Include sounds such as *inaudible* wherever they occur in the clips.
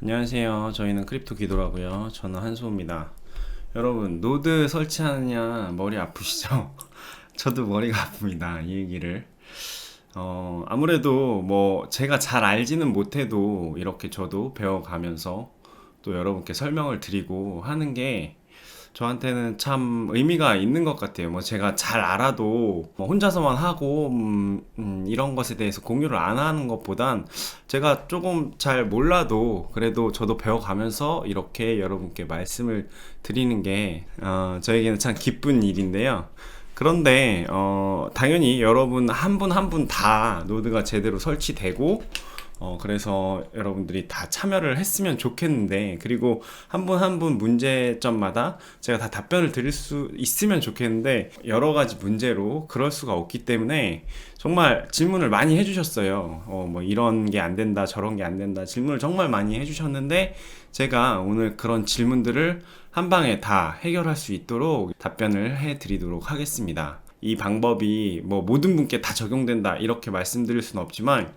안녕하세요. 저희는 크립토 기도라고요. 저는 한수호입니다. 여러분, 노드 설치하느냐 머리 아프시죠? *laughs* 저도 머리가 아픕니다. 이 얘기를. 어, 아무래도 뭐 제가 잘 알지는 못해도 이렇게 저도 배워가면서 또 여러분께 설명을 드리고 하는 게 저한테는 참 의미가 있는 것 같아요. 뭐 제가 잘 알아도 뭐 혼자서만 하고 음, 음, 이런 것에 대해서 공유를 안 하는 것보단 제가 조금 잘 몰라도 그래도 저도 배워가면서 이렇게 여러분께 말씀을 드리는 게 어, 저에게는 참 기쁜 일인데요. 그런데 어, 당연히 여러분 한 분 한 분 다 노드가 제대로 설치되고 어, 그래서 여러분들이 다 참여를 했으면 좋겠는데, 그리고 한 분 한 분 문제점마다 제가 다 답변을 드릴 수 있으면 좋겠는데, 여러 가지 문제로 그럴 수가 없기 때문에, 정말 질문을 많이 해주셨어요. 어, 뭐 이런 게 안 된다, 저런 게 안 된다, 질문을 정말 많이 해주셨는데, 제가 오늘 그런 질문들을 한 방에 다 해결할 수 있도록 답변을 해 드리도록 하겠습니다. 이 방법이 뭐 모든 분께 다 적용된다, 이렇게 말씀드릴 수는 없지만,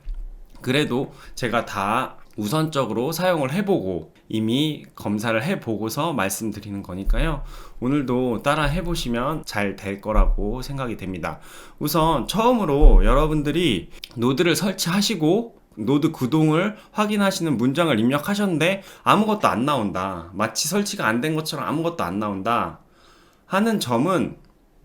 그래도 제가 다 우선적으로 사용을 해보고 이미 검사를 해보고서 말씀드리는 거니까요. 오늘도 따라 해보시면 잘 될 거라고 생각이 됩니다. 우선 처음으로 여러분들이 노드를 설치하시고 노드 구동을 확인하시는 문장을 입력하셨는데 아무것도 안 나온다. 마치 설치가 안 된 것처럼 아무것도 안 나온다. 하는 점은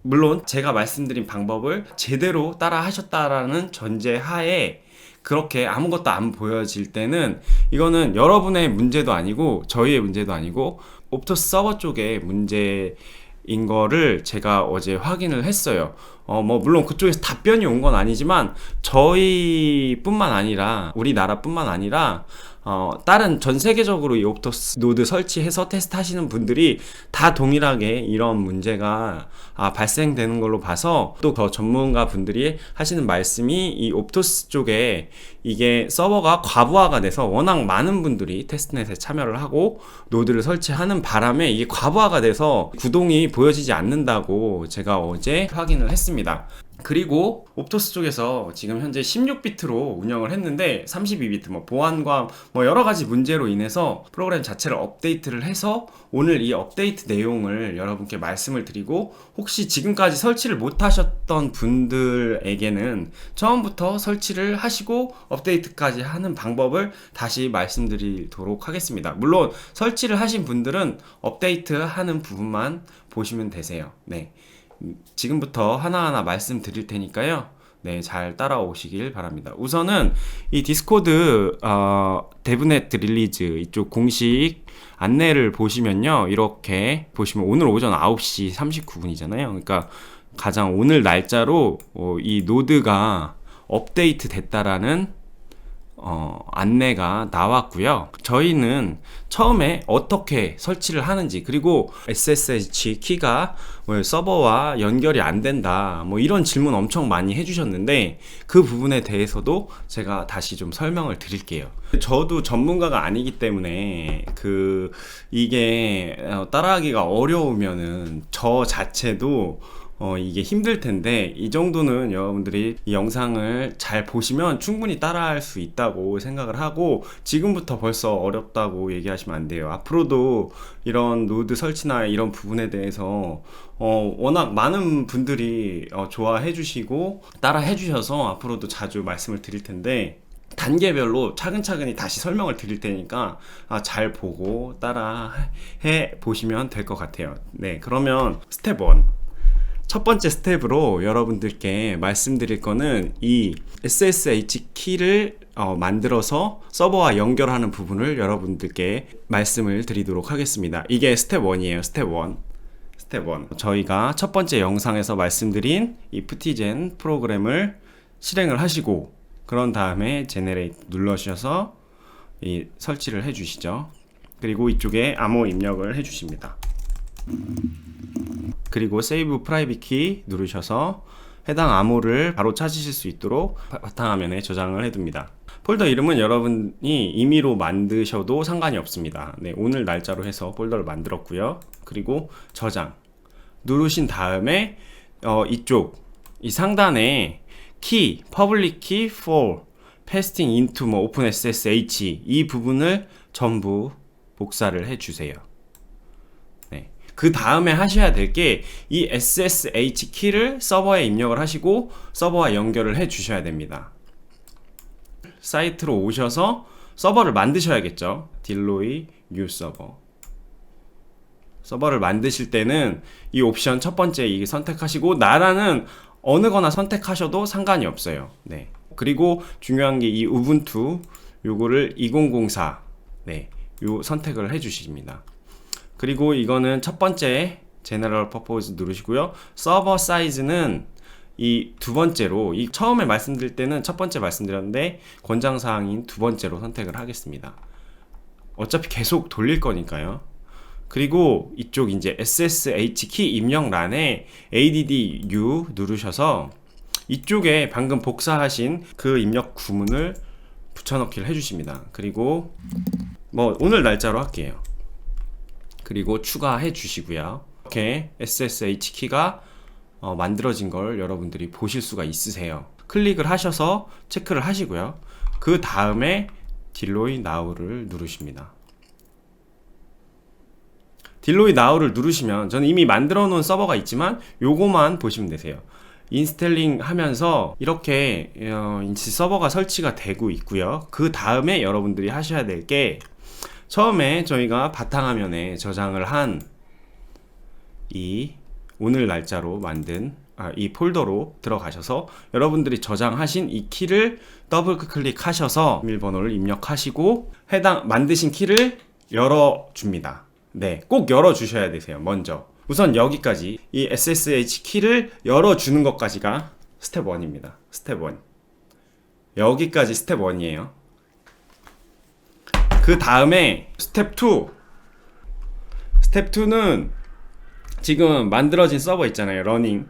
물론 제가 말씀드린 방법을 제대로 따라 하셨다라는 전제 하에 그렇게 아무것도 안 보여질 때는 이거는 여러분의 문제도 아니고 저희의 문제도 아니고 옵토스 서버 쪽의 문제인 거를 제가 어제 확인을 했어요. 어, 뭐, 물론 그쪽에서 답변이 온 건 아니지만 저희뿐만 아니라 우리나라뿐만 아니라 어, 다른 전 세계적으로 이 옵토스 노드 설치해서 테스트 하시는 분들이 다 동일하게 이런 문제가 아, 발생되는 걸로 봐서 또 더 전문가 분들이 하시는 말씀이 이 옵토스 쪽에 이게 서버가 과부하가 돼서 워낙 많은 분들이 테스트넷에 참여를 하고 노드를 설치하는 바람에 이게 과부하가 돼서 구동이 보여지지 않는다고 제가 어제 확인을 했습니다. 그리고 옵토스 쪽에서 지금 현재 16비트로 운영을 했는데 32비트 뭐 보안과 뭐 여러 가지 문제로 인해서 프로그램 자체를 업데이트를 해서 오늘 이 업데이트 내용을 여러분께 말씀을 드리고 혹시 지금까지 설치를 못 하셨던 분들에게는 처음부터 설치를 하시고 업데이트까지 하는 방법을 다시 말씀드리도록 하겠습니다. 물론 설치를 하신 분들은 업데이트 하는 부분만 보시면 되세요. 네. 지금부터 하나하나 말씀드릴 테니까요. 네, 잘 따라오시길 바랍니다. 우선은 이 디스코드 어, 데브넷 릴리즈 이쪽 공식 안내를 보시면요. 이렇게 보시면 오늘 오전 9시 39분이잖아요. 그러니까 가장 오늘 날짜로 어, 이 노드가 업데이트 됐다라는 어, 안내가 나왔고요. 저희는 처음에 어떻게 설치를 하는지 그리고 SSH 키가 뭐 서버와 연결이 안 된다 뭐 이런 질문 엄청 많이 해주셨는데 그 부분에 대해서도 제가 다시 좀 설명을 드릴게요. 저도 전문가가 아니기 때문에 그 이게 어, 따라하기가 어려우면은 저 자체도 어, 이게 힘들 텐데, 이 정도는 여러분들이 이 영상을 잘 보시면 충분히 따라할 수 있다고 생각을 하고, 지금부터 벌써 어렵다고 얘기하시면 안 돼요. 앞으로도 이런 노드 설치나 이런 부분에 대해서, 어, 워낙 많은 분들이 어, 좋아해 주시고, 따라 해 주셔서 앞으로도 자주 말씀을 드릴 텐데, 단계별로 차근차근히 다시 설명을 드릴 테니까 아, 잘 보고 따라 해 보시면 될 것 같아요. 네, 그러면 스텝 1. 첫 번째 스텝으로 여러분들께 말씀드릴 거는 이 SSH 키를 어, 만들어서 서버와 연결하는 부분을 여러분들께 말씀을 드리도록 하겠습니다. 이게 스텝 1이에요. 스텝 1. 스텝 1. 저희가 첫 번째 영상에서 말씀드린 이 프티젠 프로그램을 실행을 하시고 그런 다음에 제네레이트 눌러주셔서 이 설치를 해 주시죠. 그리고 이쪽에 암호 입력을 해 주십니다. 그리고 세이브 프라이빗 키 누르셔서 해당 암호를 바로 찾으실 수 있도록 바탕화면에 저장을 해둡니다. 폴더 이름은 여러분이 임의로 만드셔도 상관이 없습니다. 네, 오늘 날짜로 해서 폴더를 만들었고요. 그리고 저장 누르신 다음에 어, 이쪽 이 상단에 키, 퍼블릭 키4 패스팅 인투 뭐 오픈 SSH 이 부분을 전부 복사를 해 주세요. 네. 그 다음에 하셔야 될 게 이 SSH 키를 서버에 입력을 하시고 서버와 연결을 해 주셔야 됩니다. 사이트로 오셔서 서버를 만드셔야겠죠. 딜로이 뉴 서버. 서버를 만드실 때는 이 옵션 첫 번째 이 선택하시고 나라는 어느 거나 선택하셔도 상관이 없어요. 네. 그리고 중요한 게 이 우분투 요거를 2004 네. 요 선택을 해 주십니다. 그리고 이거는 첫 번째 제너럴 퍼포즈 누르시고요. 서버 사이즈는 이 두 번째로 이 처음에 말씀드릴 때는 첫 번째 말씀드렸는데 권장 사항인 두 번째로 선택을 하겠습니다. 어차피 계속 돌릴 거니까요. 그리고 이쪽 이제 SSH 키 입력란에 ADDU 누르셔서 이쪽에 방금 복사하신 그 입력 구문을 붙여넣기를 해주십니다. 그리고 뭐 오늘 날짜로 할게요. 그리고 추가해 주시고요. 이렇게 SSH 키가 어, 만들어진 걸 여러분들이 보실 수가 있으세요. 클릭을 하셔서 체크를 하시고요. 그 다음에 딜로이 나우를 누르십니다. 딜로이 나우를 누르시면 저는 이미 만들어 놓은 서버가 있지만 요거만 보시면 되세요. 인스텔링 하면서 이렇게 어, 인치 서버가 설치가 되고 있고요. 그 다음에 여러분들이 하셔야 될게 처음에 저희가 바탕화면에 저장을 한 이 오늘 날짜로 만든 아, 이 폴더로 들어가셔서 여러분들이 저장하신 이 키를 더블 클릭하셔서 비밀번호를 입력하시고 해당 만드신 키를 열어 줍니다. 네, 꼭 열어 주셔야 되세요. 먼저. 우선 여기까지 이 SSH 키를 열어 주는 것까지가 스텝 1입니다. 스텝 1. 여기까지 스텝 1이에요. 그 다음에 스텝 2. 스텝 2는 지금 만들어진 서버 있잖아요. 러닝.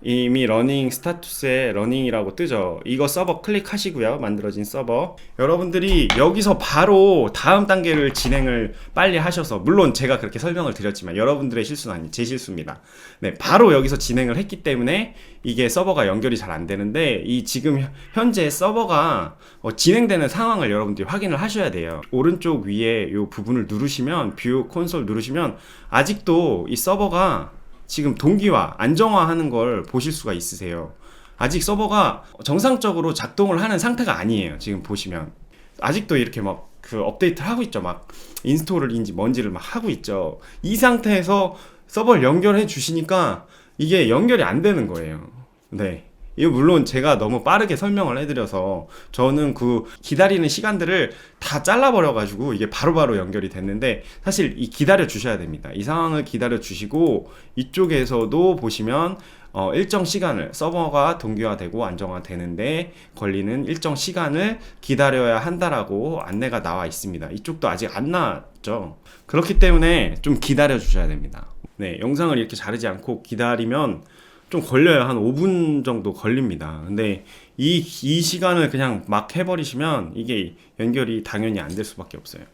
이미 러닝 스타투스에 러닝이라고 뜨죠. 이거 서버 클릭하시고요. 만들어진 서버. 여러분들이 여기서 바로 다음 단계를 진행을 빨리 하셔서 물론 제가 그렇게 설명을 드렸지만 여러분들의 실수는 아니 제 실수입니다. 네, 바로 여기서 진행을 했기 때문에 이게 서버가 연결이 잘 안 되는데 이 지금 현재 서버가 어, 진행되는 상황을 여러분들이 확인을 하셔야 돼요. 오른쪽 위에 이 부분을 누르시면 뷰 콘솔 누르시면 아직도 이 서버가 지금 동기화, 안정화하는 걸 보실 수가 있으세요. 아직 서버가 정상적으로 작동을 하는 상태가 아니에요. 지금 보시면. 아직도 이렇게 막 그 업데이트를 하고 있죠. 막 인스톨을인지 뭔지를 막 하고 있죠. 이 상태에서 서버를 연결해 주시니까 이게 연결이 안 되는 거예요. 네. 이거 물론 제가 너무 빠르게 설명을 해드려서 저는 그 기다리는 시간들을 다 잘라버려가지고 이게 바로 바로 연결이 됐는데 사실 이 기다려 주셔야 됩니다. 이 상황을 기다려 주시고 이쪽에서도 보시면 어, 일정 시간을 서버가 동기화되고 안정화되는데 걸리는 일정 시간을 기다려야 한다라고 안내가 나와 있습니다. 이쪽도 아직 안 나왔죠. 그렇기 때문에 좀 기다려 주셔야 됩니다. 네, 영상을 이렇게 자르지 않고 기다리면 좀 걸려요. 한 5분 정도 걸립니다. 근데 이, 이 시간을 그냥 막 해버리시면 이게 연결이 당연히 안 될 수밖에 없어요.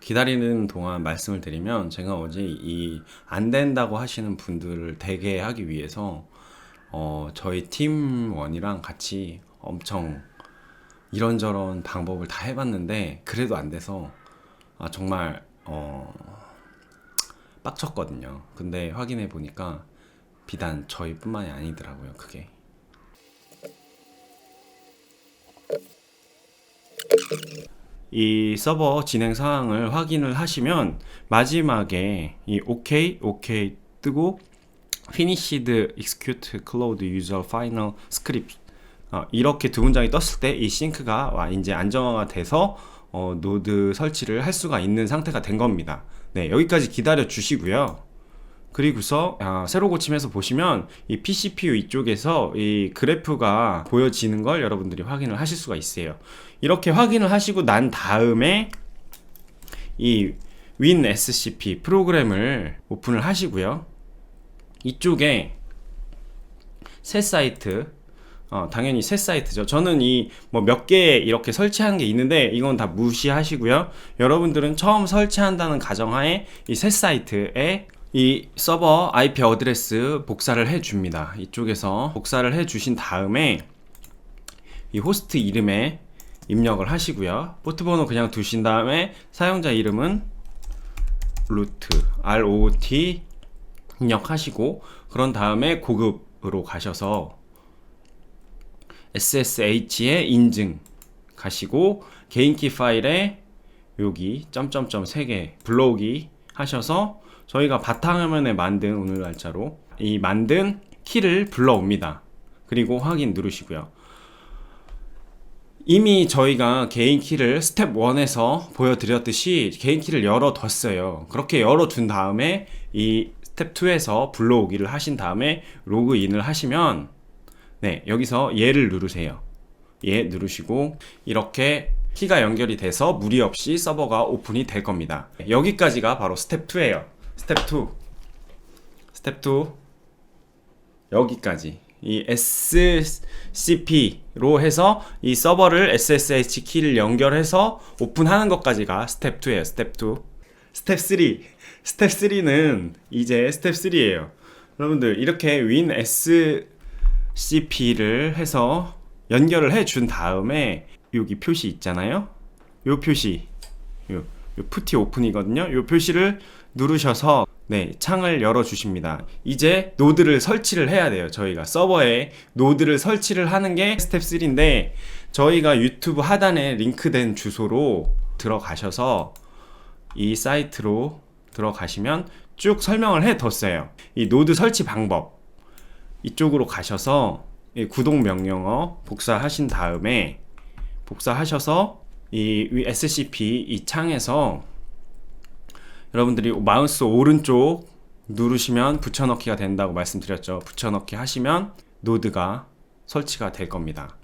기다리는 동안 말씀을 드리면 제가 어제 이 안 된다고 하시는 분들을 대게 하기 위해서 어, 저희 팀원이랑 같이 엄청 이런저런 방법을 다 해봤는데 그래도 안 돼서 아, 정말 어, 빡쳤거든요. 근데 확인해 보니까 비단 저희뿐만이 아니더라고요. 그게. 이 서버 진행 상황을 확인을 하시면 마지막에 이 OK, OK 뜨고 finished execute cloud user final script 어, 이렇게 두 문장이 떴을 때 이 싱크가 와 이제 안정화가 돼서 어, 노드 설치를 할 수가 있는 상태가 된 겁니다. 네, 여기까지 기다려 주시고요. 그리고서 아, 새로 고침해서 보시면 이 PCPU 이쪽에서 이 그래프가 보여지는 걸 여러분들이 확인을 하실 수가 있어요. 이렇게 확인을 하시고 난 다음에 이 WinSCP 프로그램을 오픈을 하시고요. 이쪽에 새 사이트 어, 당연히 새 사이트죠. 저는 이 뭐 몇 개 이렇게 설치한 게 있는데 이건 다 무시하시고요. 여러분들은 처음 설치한다는 가정하에 이 새 사이트에 이 서버 IP 어드레스 복사를 해 줍니다. 이쪽에서 복사를 해 주신 다음에 이 호스트 이름에 입력을 하시고요. 포트 번호 그냥 두신 다음에 사용자 이름은 루트 ROT 입력하시고 그런 다음에 고급으로 가셔서 SSH에 인증 가시고 개인키 파일에 여기 점점점 3개 불러오기 하셔서 저희가 바탕화면에 만든 오늘 날짜로 이 만든 키를 불러옵니다. 그리고 확인 누르시고요. 이미 저희가 개인 키를 스텝 1에서 보여드렸듯이 개인 키를 열어뒀어요. 그렇게 열어둔 다음에 이 스텝 2에서 불러오기를 하신 다음에 로그인을 하시면 네, 여기서 얘를 누르세요. 얘 누르시고 이렇게 키가 연결이 돼서 무리 없이 서버가 오픈이 될 겁니다. 여기까지가 바로 스텝 2예요. 스텝 2. 스텝 2. 여기까지. 이 SCP로 해서 이 서버를 SSH 키를 연결해서 오픈하는 것까지가 스텝 2예요. 스텝 2. 스텝 3. 스텝 3는 이제 스텝 3예요. 여러분들 이렇게 윈 SCP를 해서 연결을 해 준 다음에 여기 표시 있잖아요. 요 표시. 요, 요 푸티 오픈이거든요. 요 표시를 누르셔서 네, 창을 열어 주십니다. 이제 노드를 설치를 해야 돼요. 저희가 서버에 노드를 설치를 하는 게 스텝 3인데 저희가 유튜브 하단에 링크된 주소로 들어가셔서 이 사이트로 들어가시면 쭉 설명을 해 뒀어요. 이 노드 설치 방법. 이쪽으로 가셔서 이 구독 명령어 복사하신 다음에 복사하셔서 이 SCP 이 창에서 여러분들이 마우스 오른쪽 누르시면 붙여넣기가 된다고 말씀드렸죠. 붙여넣기 하시면 노드가 설치가 될 겁니다.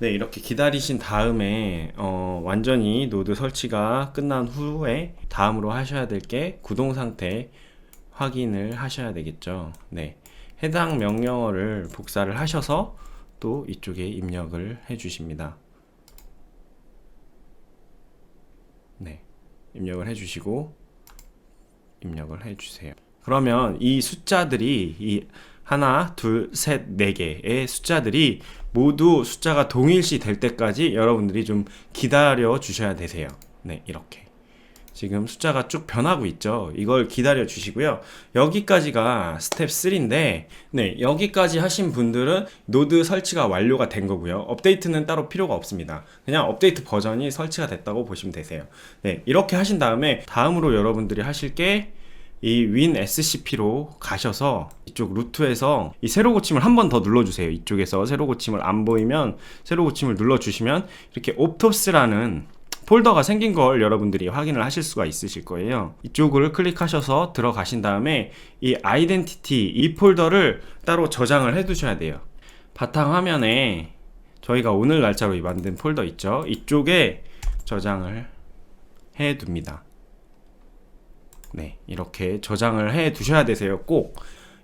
네, 이렇게 기다리신 다음에 어, 완전히 노드 설치가 끝난 후에 다음으로 하셔야 될 게 구동 상태 확인을 하셔야 되겠죠. 네. 해당 명령어를 복사를 하셔서 또 이쪽에 입력을 해 주십니다. 네. 입력을 해 주시고 입력을 해 주세요. 그러면 이 숫자들이 이 하나, 둘, 셋, 네 개의 숫자들이 모두 숫자가 동일시 될 때까지 여러분들이 좀 기다려 주셔야 되세요. 네, 이렇게. 지금 숫자가 쭉 변하고 있죠. 이걸 기다려 주시고요. 여기까지가 스텝 3인데, 네, 여기까지 하신 분들은 노드 설치가 완료가 된 거고요. 업데이트는 따로 필요가 없습니다. 그냥 업데이트 버전이 설치가 됐다고 보시면 되세요. 네, 이렇게 하신 다음에 다음으로 여러분들이 하실 게이윈 SCP로 가셔서 이쪽 루트에서 이 새로 고침을 한 번 더 눌러주세요. 이쪽에서 새로 고침을 안 보이면 새로 고침을 눌러주시면 이렇게 옵토스라는 폴더가 생긴 걸 여러분들이 확인을 하실 수가 있으실 거예요. 이쪽을 클릭하셔서 들어가신 다음에 이 아이덴티티 이 폴더를 따로 저장을 해 두셔야 돼요. 바탕 화면에 저희가 오늘 날짜로 만든 폴더 있죠. 이쪽에 저장을 해 둡니다. 네, 이렇게 저장을 해 두셔야 되세요. 꼭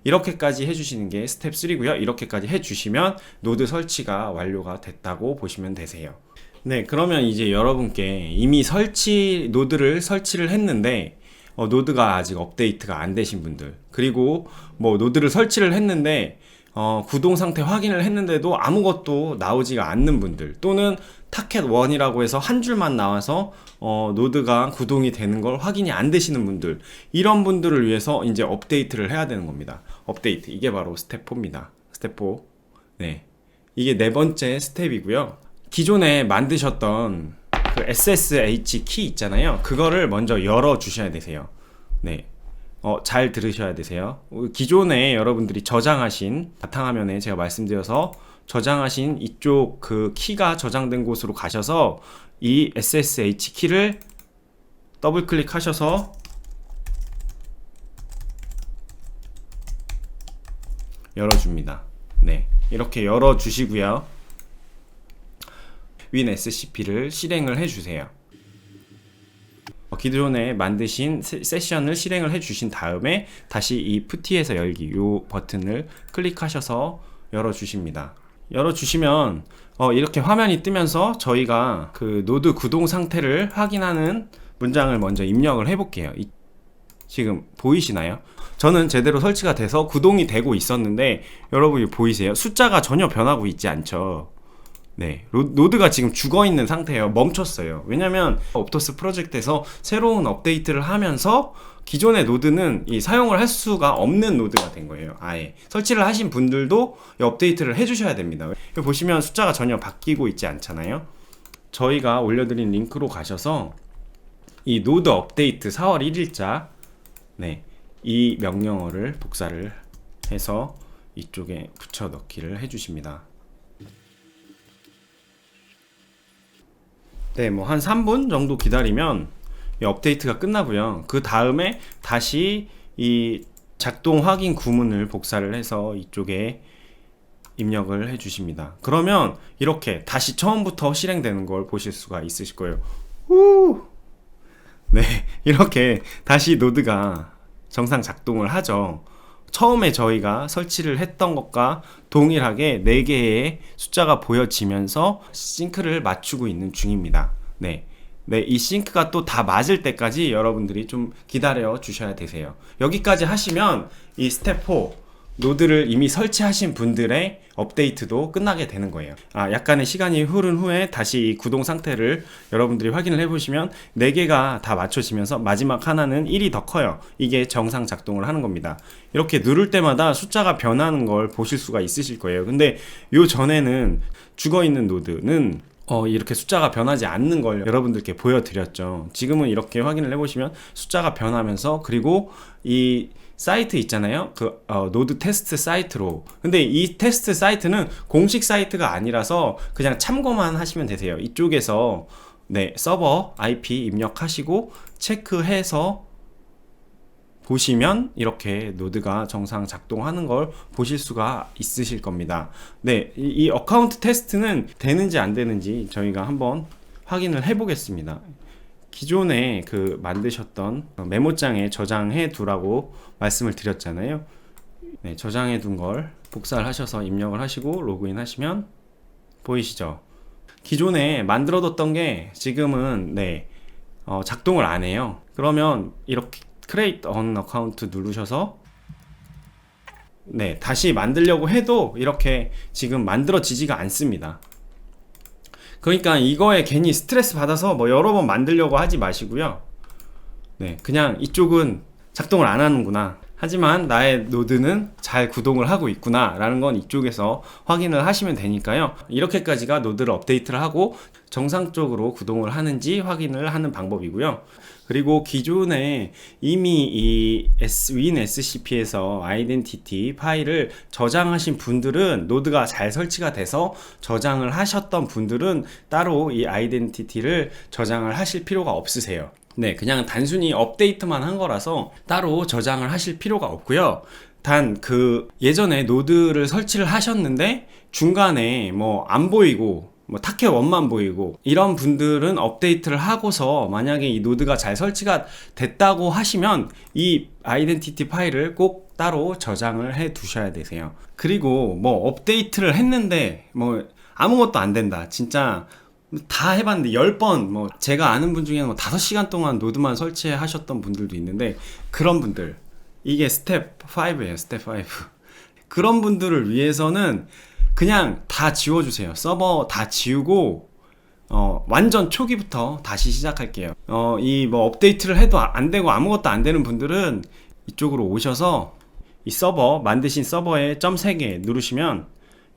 이렇게까지 해주시는 게 스텝 3고요. 이렇게까지 해주시면 노드 설치가 완료가 됐다고 보시면 되세요. 네, 그러면 이제 여러분께 이미 설치 노드를 설치를 했는데 어, 노드가 아직 업데이트가 안 되신 분들 그리고 뭐 노드를 설치를 했는데 어, 구동 상태 확인을 했는데도 아무것도 나오지가 않는 분들 또는 타켓 1이라고 해서 한 줄만 나와서 어, 노드가 구동이 되는 걸 확인이 안 되시는 분들 이런 분들을 위해서 이제 업데이트를 해야 되는 겁니다. 업데이트 이게 바로 스텝 4입니다. 스텝 4. 네. 이게 네 번째 스텝이고요. 기존에 만드셨던 그 SSH 키 있잖아요. 그거를 먼저 열어 주셔야 되세요. 네. 어, 잘 들으셔야 되세요. 기존에 여러분들이 저장하신 바탕화면에 제가 말씀드려서 저장하신 이쪽 그 키가 저장된 곳으로 가셔서 이 SSH 키를 더블 클릭하셔서 열어줍니다. 네. 이렇게 열어주시고요. 윈 SCP를 실행을 해주세요. 어, 기존에 만드신 세, 세션을 실행을 해 주신 다음에 다시 이 푸티에서 열기 이 버튼을 클릭하셔서 열어 주십니다. 열어 주시면 어, 이렇게 화면이 뜨면서 저희가 그 노드 구동 상태를 확인하는 문장을 먼저 입력을 해 볼게요. 이, 지금 보이시나요? 저는 제대로 설치가 돼서 구동이 되고 있었는데 여러분이 보이세요? 숫자가 전혀 변하고 있지 않죠. 네, 로- 노드가 지금 죽어 있는 상태예요. 멈췄어요. 왜냐면 옵토스 프로젝트에서 새로운 업데이트를 하면서 기존의 노드는 이 사용을 할 수가 없는 노드가 된 거예요. 아예 설치를 하신 분들도 이 업데이트를 해주셔야 됩니다. 보시면 숫자가 전혀 바뀌고 있지 않잖아요. 저희가 올려드린 링크로 가셔서 이 노드 업데이트 4월 1일자 네, 이 명령어를 복사를 해서 이쪽에 붙여 넣기를 해주십니다. 네, 뭐 한 3분 정도 기다리면 이 업데이트가 끝나고요. 그 다음에 다시 이 작동 확인 구문을 복사를 해서 이쪽에 입력을 해 주십니다. 그러면 이렇게 다시 처음부터 실행되는 걸 보실 수가 있으실 거예요. 우! 네, *laughs* 이렇게 다시 노드가 정상 작동을 하죠. 처음에 저희가 설치를 했던 것과 동일하게 4개의 숫자가 보여지면서 싱크를 맞추고 있는 중입니다. 네. 네, 이 싱크가 또 다 맞을 때까지 여러분들이 좀 기다려 주셔야 되세요. 여기까지 하시면 이 스텝 4 노드를 이미 설치하신 분들의 업데이트도 끝나게 되는 거예요. 아, 약간의 시간이 흐른 후에 다시 이 구동 상태를 여러분들이 확인을 해보시면 4개가 다 맞춰지면서 마지막 하나는 1이 더 커요. 이게 정상 작동을 하는 겁니다. 이렇게 누를 때마다 숫자가 변하는 걸 보실 수가 있으실 거예요. 근데 요 전에는 죽어 있는 노드는 어, 이렇게 숫자가 변하지 않는 걸 여러분들께 보여드렸죠. 지금은 이렇게 확인을 해보시면 숫자가 변하면서 그리고 이 사이트 있잖아요. 그 어, 노드 테스트 사이트로. 근데 이 테스트 사이트는 공식 사이트가 아니라서 그냥 참고만 하시면 되세요. 이쪽에서 네 서버 IP 입력하시고 체크해서 보시면 이렇게 노드가 정상 작동하는 걸 보실 수가 있으실 겁니다. 네, 이, 이 어카운트 테스트는 되는지 안 되는지 저희가 한번 확인을 해 보겠습니다. 기존에 그 만드셨던 메모장에 저장해 두라고 말씀을 드렸잖아요. 네, 저장해 둔 걸 복사를 하셔서 입력을 하시고 로그인 하시면 보이시죠? 기존에 만들어 뒀던 게 지금은 네, 어, 작동을 안 해요. 그러면 이렇게 create on account 누르셔서 네, 다시 만들려고 해도 이렇게 지금 만들어지지가 않습니다. 그러니까 이거에 괜히 스트레스 받아서 뭐 여러 번 만들려고 하지 마시고요. 네, 그냥 이쪽은 작동을 안 하는구나. 하지만 나의 노드는 잘 구동을 하고 있구나 라는 건 이쪽에서 확인을 하시면 되니까요. 이렇게까지가 노드를 업데이트를 하고 정상적으로 구동을 하는지 확인을 하는 방법이고요. 그리고 기존에 이미 이윈 SCP에서 아이덴티티 파일을 저장하신 분들은 노드가 잘 설치가 돼서 저장을 하셨던 분들은 따로 이 아이덴티티를 저장을 하실 필요가 없으세요 네, 그냥 단순히 업데이트만 한 거라서 따로 저장을 하실 필요가 없고요. 단 그 예전에 노드를 설치를 하셨는데 중간에 뭐 안 보이고 뭐 타켓 원만 보이고 이런 분들은 업데이트를 하고서 만약에 이 노드가 잘 설치가 됐다고 하시면 이 아이덴티티 파일을 꼭 따로 저장을 해 두셔야 되세요. 그리고 뭐 업데이트를 했는데 뭐 아무것도 안 된다. 진짜 다 해봤는데 10번 뭐 제가 아는 분 중에는 뭐 5시간 동안 노드만 설치하셨던 분들도 있는데 그런 분들 이게 스텝 5예요 스텝 5 *laughs* 그런 분들을 위해서는 그냥 다 지워주세요. 서버 다 지우고 어 완전 초기부터 다시 시작할게요. 어 이 뭐 업데이트를 해도 안 되고 아무것도 안 되는 분들은 이쪽으로 오셔서 이 서버 만드신 서버에 점 3개 누르시면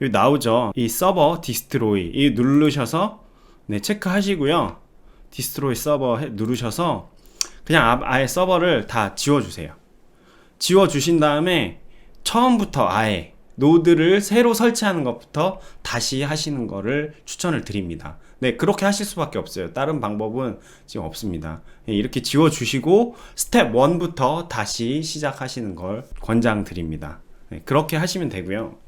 여기 나오죠. 이 서버 디스트로이 이 누르셔서 네, 체크하시고요. 디스트로이 서버 해- 누르셔서 그냥 아- 아예 서버를 다 지워주세요. 지워주신 다음에 처음부터 아예 노드를 새로 설치하는 것부터 다시 하시는 거를 추천을 드립니다. 네, 그렇게 하실 수밖에 없어요. 다른 방법은 지금 없습니다. 네, 이렇게 지워주시고 스텝 1부터 다시 시작하시는 걸 권장드립니다. 네, 그렇게 하시면 되고요.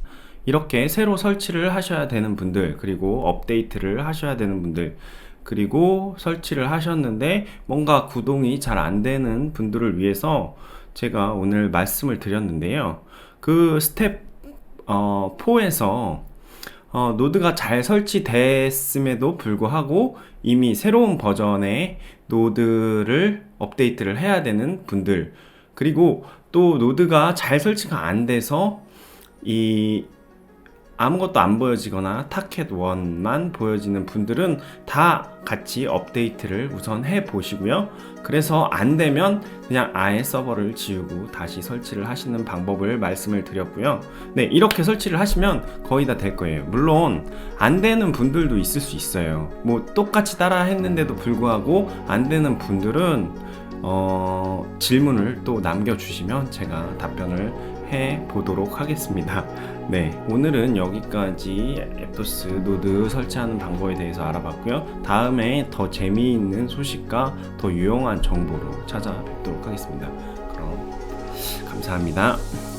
이렇게 새로 설치를 하셔야 되는 분들, 그리고 업데이트를 하셔야 되는 분들, 그리고 설치를 하셨는데 뭔가 구동이 잘 안 되는 분들을 위해서 제가 오늘 말씀을 드렸는데요. 그 스텝 어, 4에서 어, 노드가 잘 설치됐음에도 불구하고 이미 새로운 버전의 노드를 업데이트를 해야 되는 분들 그리고 또 노드가 잘 설치가 안 돼서 이 아무것도 안 보여지거나 타켓 1만 보여지는 분들은 다 같이 업데이트를 우선 해 보시고요. 그래서 안 되면 그냥 아예 서버를 지우고 다시 설치를 하시는 방법을 말씀을 드렸고요. 네, 이렇게 설치를 하시면 거의 다 될 거예요. 물론 안 되는 분들도 있을 수 있어요. 뭐 똑같이 따라 했는데도 불구하고 안 되는 분들은 어, 질문을 또 남겨주시면 제가 답변을 해 보도록 하겠습니다. 네, 오늘은 여기까지 앱토스 노드 설치하는 방법에 대해서 알아봤고요. 다음에 더 재미있는 소식과 더 유용한 정보로 찾아뵙도록 하겠습니다. 그럼 감사합니다.